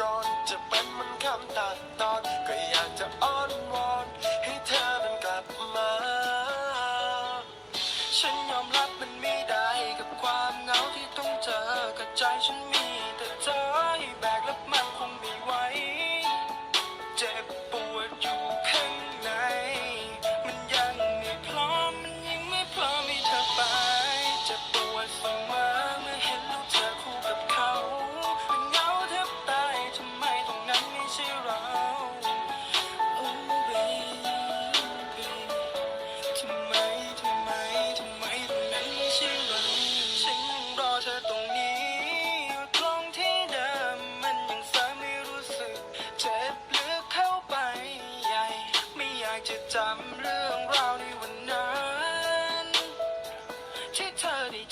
รอนจะเป็นมันคำตัดตอน ก็อยากจะอ้อนวอน ให้เธอนั้นกลับมา ฉันยอมรับมันไม่ได้กับความเหงาที่ต้องเจอกับใจฉัน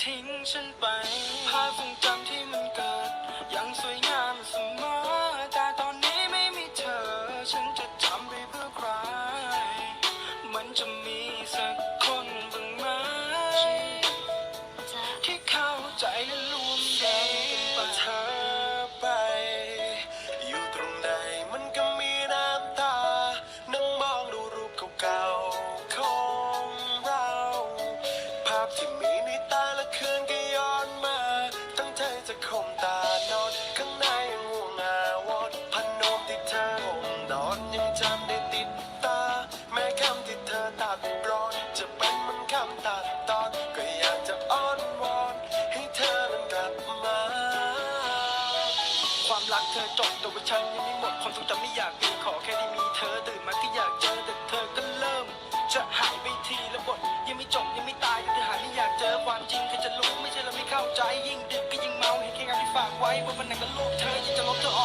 ทิ้งฉันไป ภาพทรงจำที่มันเกิด ยังสวยงามเสม ตอนก็อยากจะอ้อนวอนให้เธอนั้นกลับมา ความรักเธอจบแต่ว่าฉันยังไม่หมดความทรงจำไม่อยากมีขอแค่ได้มีเธอตื่นมาก็อยากเจอแต่เธอก็เริ่ม จะหายไปทีละบทยังไม่จบยังไม่ตายยังหาไม่อยากเจอความจริงใครจะรู้ไม่ใช่เราไม่เข้าใจยิ่งดึกก็ยิ่งเมาเห็นแค่งานที่ฝากไว้ว่าวันไหนก็โลกเธอยังจะลบเธอออก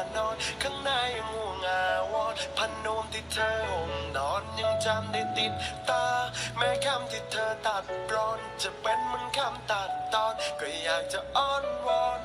านอน ข้างในยังห่วงอาวอนพันนมที่เธอห่มนอนยังจำได้ติดตา แม้คำที่เธอตัดรอน จะเป็นเหมันคำตัดตอน ก็อยากจะอ้อนวอน